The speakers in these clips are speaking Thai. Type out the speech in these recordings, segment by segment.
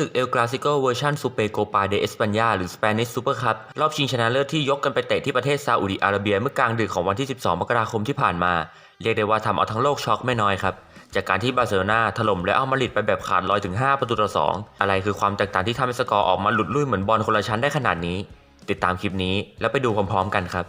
ศึกเอลกราซิโกเวอร์ชันซูเปโกปาเดเอสปัญญาหรือสเปนิชซูเปอร์คัพรอบชิงชนะเลิศที่ยกกันไปเตะที่ประเทศซาอุดิอาระเบียเมื่อกลางดึกของวันที่ 12 มกราคมที่ผ่านมา เรียกได้ว่าทำเอาทั้งโลกช็อกไม่น้อยครับ จากการที่บาร์เซโลนาถล่มและเอามาริดไปแบบขาดลอยถึง 5 ประตูต่อ 2 อะไรคือความแตกต่างที่ทำให้สกอร์ออกมาหลุดลุ่ยเหมือนบอลคนละชั้นได้ขนาดนี้ ติดตามคลิปนี้แล้วไปดูพร้อมๆกันครับ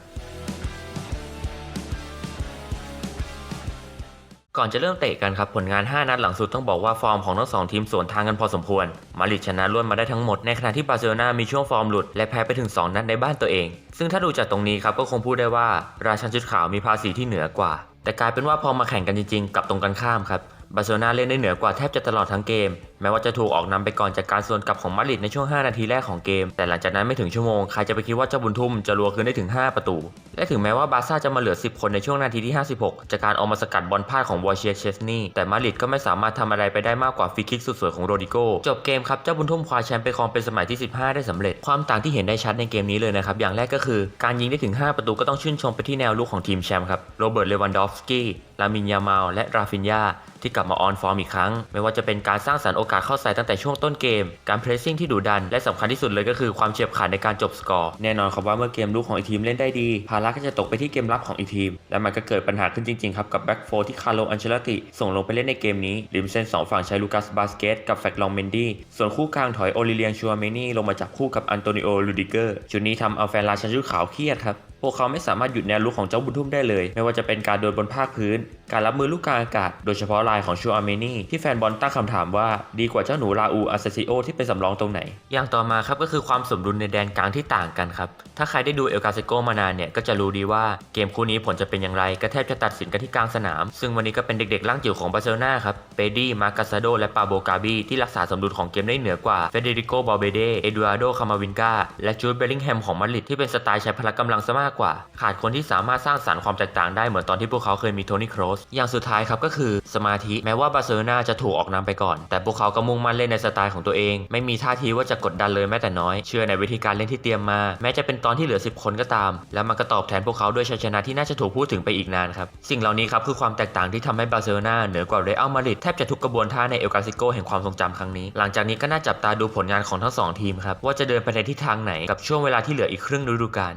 ก่อนจะเริ่มเตะกันครับผลงาน 5 นัดหลังสุดต้องบอกว่าฟอร์มของทั้งสองทีมสวนทางกันพอสมควร มาดริดชนะล้วนมาได้ทั้งหมดในขณะที่บาร์เซโลนามีช่วงฟอร์มหลุดและแพ้ไปถึง 2 นัดในบ้านตัวเอง ซึ่งถ้าดูจากตรงนี้ครับก็คงพูดได้ว่า ราชันชุดขาวมีภาษีที่เหนือกว่า แต่กลายเป็นว่าพอมาแข่งกันจริงๆกลับตรงกันข้ามครับบาร์เซโลนาเล่นได้เหนือกว่าแทบจะตลอดทั้งเกมแม้ว่าจะถูกออกนำไปก่อนจากการสวนกลับของมาดริดในช่วง 5 นาทีแรกของเกม แต่หลังจากนั้นไม่ถึงชั่วโมง ใครจะไปคิดว่าเจ้าบุญทุ่มจะรัวคืนได้ถึง 5 ประตู และถึงแม้ว่าบาร์ซ่าจะมาเหลือ 10 คนในช่วงนาทีที่ 56 จากการออกมาสกัดบอลพลาดของวอเชียเชสนีแต่มาดริดก็ไม่สามารถทำอะไรไปได้มากกว่าฟรีคิกสุดสวยของโรดิโกจบเกมครับเจ้าบุญทุ่มคว้าแชมป์ไปครองเป็นสมัยที่ 15 ได้สำเร็จ ความต่างที่เห็นได้ชัดในเกมนี้เลยนะครับอย่างแรกก็คือการยิงได้ถึง 5 ประตูก็ต้องชื่นชมไปที่แนวลุกของทีมแชมป์ครับโรเบิร์ตเลวันดอฟสกี้ลามินยามาลและราฟินยาที่กลับมาออนฟอร์มอีกครั้ง ไม่ว่าจะเป็นการสร้างสรรค์โออกาสเข้าใส่ตั้งแต่ช่วงต้นเกม การเพรสซิ่งที่ดุดัน และสำคัญที่สุดเลยก็คือความเฉียบขาดในการจบสกอร์ แน่นอนครับว่าเมื่อเกมลุกของอีทีมเล่นได้ดี ภาระก็จะตกไปที่เกมรับของอีทีม และมันก็เกิดปัญหาขึ้นจริงๆครับกับแบ็กโฟที่คาร์โลอันเชลติส่งลงไปเล่นในเกมนี้ริมเส้นสองฝั่งใช้ลูกัสบาสเกตกับแฟกลองเมนดี้ส่วนคู่กลางถอยโอลิเลียงชัวเมนี่ลงมาจับคู่กับอันโตนิโอลูดิเกอร์ชุดนี้ทำเอาแฟนราชันชุดขาวเครียดครับ วกเขาไม่สามารถหยุดแนวลุกของเจ้าบุญทุ่มได้เลย ไม่ว่าจะเป็นการโดนบนภาคพื้น การรับมือลูกกลางอากาศ โดยเฉพาะลายของชัวอาร์เมนี่ที่แฟนบอลตั้งคำถามว่าดีกว่าเจ้าหนูราอูอาเซซิโอที่เป็นสำรองตรงไหน อย่างต่อมาครับก็คือความสมดุลในแดนกลางที่ต่างกันครับ ถ้าใครได้ดูเอลกาเซโกมานานเนี่ยก็จะรู้ดีว่าเกมคู่นี้ผลจะเป็นอย่างไรก็แทบจะตัดสินกันที่กลางสนาม ซึ่งวันนี้ก็เป็นเด็กๆร่างจิ๋วของบาร์เซโลนาครับเปดี้มาร์กัสซาโดและปาโบกาบีที่รักษาสมดุลของเกมได้เหนือกว่าเฟเดริโกบอเบเดเอดูอาร์โดคามาวินกาและจูดเบลลิงแฮมของมาดริดที่เป็นสไตล์ใช้พละกำลังซะมากกว่า ขาดคนที่สามารถสร้างสรรค์ความแตกต่างได้เหมือนตอนที่พวกเขาเคยมีโทนี่โครสอย่างสุดท้ายครับก็คือสมาธิแม้ว่าบาร์เซโลนาจะถูกออกนำไปก่อน แต่พวกเขาก็มุ่งมั่นเล่นในสไตล์ของตัวเอง ไม่มีท่าทีว่าจะกดดันเลยแม้แต่น้อย เชื่อในวิธีการเล่นที่เตรียมมา แม้จะเป็นตอนที่เหลือ 10 คนก็ตาม แล้วมันก็ตอบแทนพวกเขาด้วยชัยชนะที่น่าจะถูกพูดถึงไปอีกนานครับสิ่งเหล่านี้ครับคือความแตกต่างที่ทำให้บาร์เซโลนาเหนือกว่าเรอัลมาดริดแทบจะทุกกระบวนท่าในเอลกาซิโกแห่งความทรงจำครั้งนี้ หลังจากนี้ก็น่าจับตาดูผลงานของทั้งสองทีมครับว่าจะเดินไปในทิศทางไหนกับช่วงเวลาที่เหลืออีกครึ่งฤดูกาล